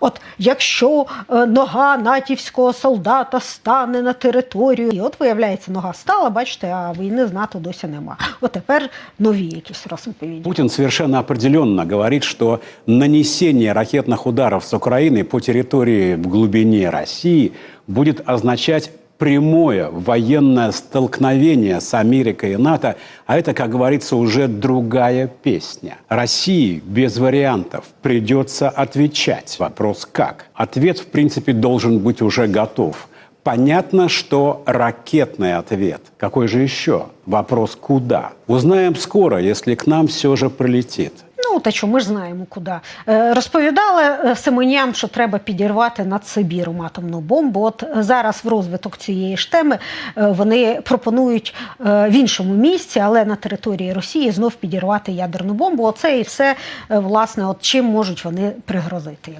От якщо е, нога натівського солдата стане на територію, і от виявляється, нога стала, бачите, а війни з НАТО досі нема. От тепер нові якісь розповіді. Путін совершенно определенно говорить, що нанесення ракетних ударів з України по території в глибині Росії буде означать прямое военное столкновение с Америкой и НАТО, а это, как говорится, уже другая песня. России без вариантов придется отвечать. Вопрос как? Ответ, в принципе, должен быть уже готов. Понятно, что ракетный ответ. Какой же еще? Вопрос куда? Узнаем скоро, если к нам все же прилетит. Ну, та що ми ж знаємо куди. Е, Розповідали е, Семеням, що треба підірвати над Сибіром атомну бомбу. От зараз в розвиток цієї ж теми е, вони пропонують в іншому місці, але на території Росії знов підірвати ядерну бомбу. Оце і все, власне, от чим можуть вони пригрозити.